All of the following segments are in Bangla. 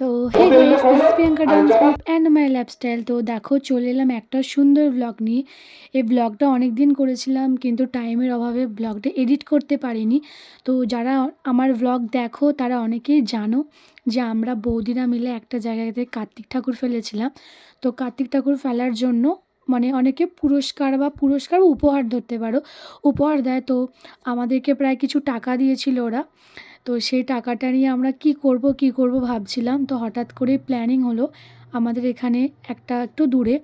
তো hey guys this Priyanka dance group and my lifestyle তো দেখো চলে এলাম একটা সুন্দর ব্লগ নিয়ে। এই ব্লগটা অনেক দিন করেছিলাম কিন্তু টাইমের অভাবে ব্লগটা এডিট করতে পারিনি। তো যারা আমার ব্লগ দেখো তারা অনেকেই জানো যে আমরা বৌদিরা মিলে একটা জায়গাতে কার্তিক ঠাকুর ফেলেছিলাম। তো কার্তিক ঠাকুর ফেলার জন্য মানে অনেকে পুরস্কার বা পুরস্কার উপহার ধরতে পারো। উপহার দেয় তো আমাদেরকে প্রায় কিছু টাকা দিয়েছিল ওরা। তো সেই টাকাটা নিয়ে আমরা কি করব কি করব ভাবছিলাম। তো হঠাৎ করে প্ল্যানিং হলো আমাদের এখানে একটা একটু দূরে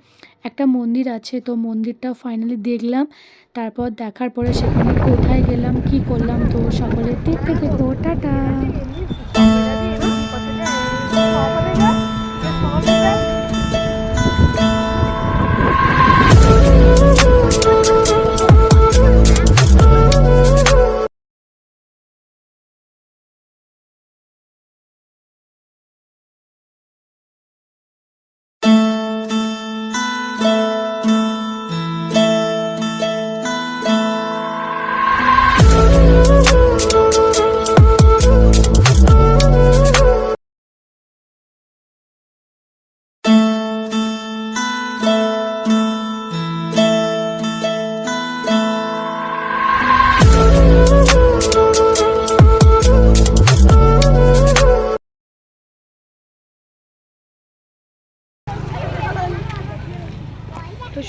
একটা মন্দির আছে। তো মন্দিরটা ফাইনালি দেখলাম। তারপর দেখার পরে সেখানে কোথায় গেলাম, কি করলাম তো সকলে দেখতে থেকো। টাটা!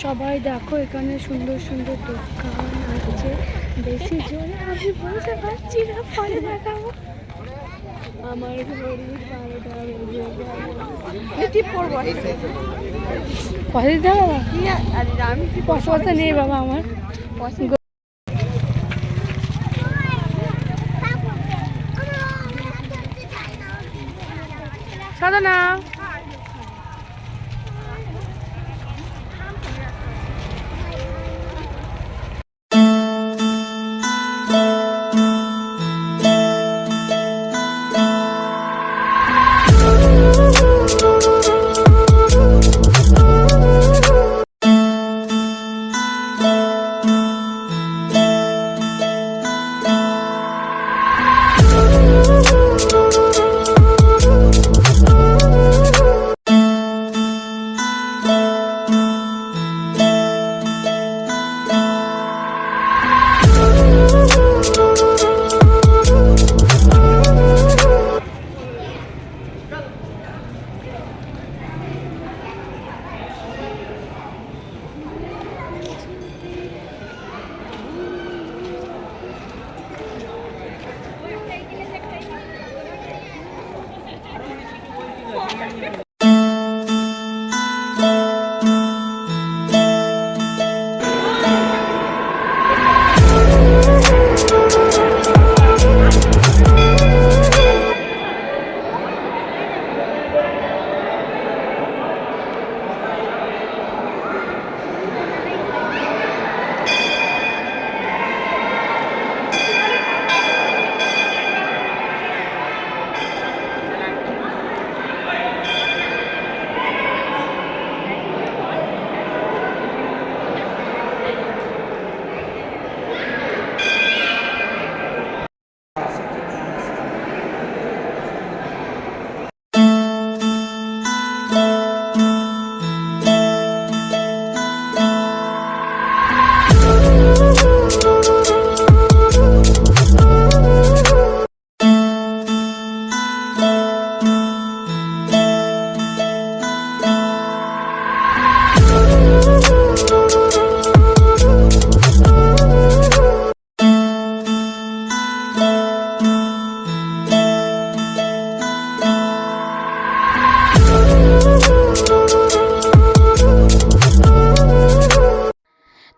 সবাই দেখো এখানে সুন্দর সুন্দর দোকান আছে। বেশি জোরে আমি বলতে পারছি না পরে দেখাবো। আমার আমি কি নেই বাবা আমার। সাদা না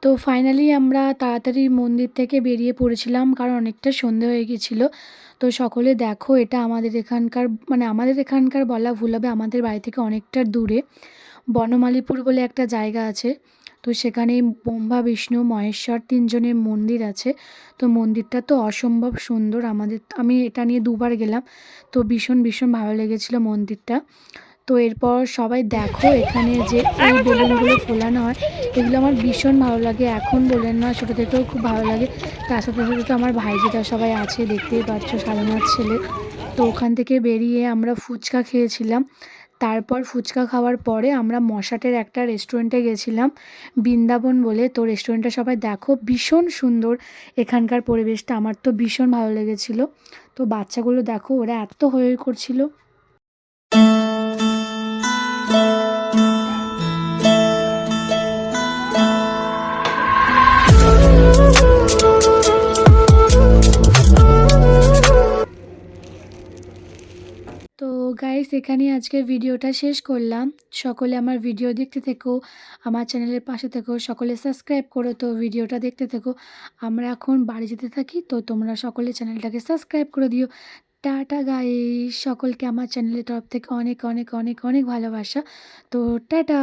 তো ফাইনালি আমরা তাড়াতাড়ি মন্দির থেকে বেরিয়ে পড়েছিলাম, কারণ অনেকটা সন্ধে হয়ে গেছিল। তো সকলে দেখো, এটা আমাদের এখানকার মানে আমাদের এখানকার বলা ভুল হবে, আমাদের বাড়ি থেকে অনেকটা দূরে। বনমালীপুর বলে একটা জায়গা আছে। তো সেখানে ব্রহ্মা, বিষ্ণু, মহেশ্বর তিনজনের মন্দির আছে। তো মন্দিরটা তো অসম্ভব সুন্দর, আমাদের, আমি এটা নিয়ে দুবার গেলাম। তো ভীষণ ভীষণ ভালো লেগেছিলো মন্দিরটা। তো এরপর সবাই দেখো এখানে যে এই বেলুনগুলো ফোলানো হয়, এগুলো আমার ভীষণ ভালো লাগে। এখন বলেন না, ছোটো থেকেও খুব ভালো লাগে। তার সাথে সাথে তো আমার ভাইজিটা সবাই আছে, দেখতেই পাচ্ছ সাধনার ছেলে। তো ওখান থেকে বেরিয়ে আমরা ফুচকা খেয়েছিলাম। তারপর ফুচকা খাওয়ার পরে আমরা মশাটের একটা রেস্টুরেন্টে গেছিলাম, বৃন্দাবন বলে। তো রেস্টুরেন্টটা সবাই দেখো, ভীষণ সুন্দর। এখানকার পরিবেশটা আমার তো ভীষণ ভালো লেগেছিলো। তো বাচ্চাগুলো দেখো, ওরা এত হই করছিল। এখানে আজকের ভিডিওটা শেষ করলাম। সকলে আমার ভিডিও দেখতে থেকো, আমার চ্যানেলের পাশে থেকো, সকলে সাবস্ক্রাইব করো তো ভিডিওটা দেখতে থেকো। আমরা এখন বাড়ি যেতে থাকি, তো তোমরা সকলে চ্যানেলটাকে সাবস্ক্রাইব করে দিও। টাটা গাই সকলকে আমার চ্যানেলের তরফ থেকে অনেক অনেক অনেক অনেক ভালোবাসা। তো টাটা!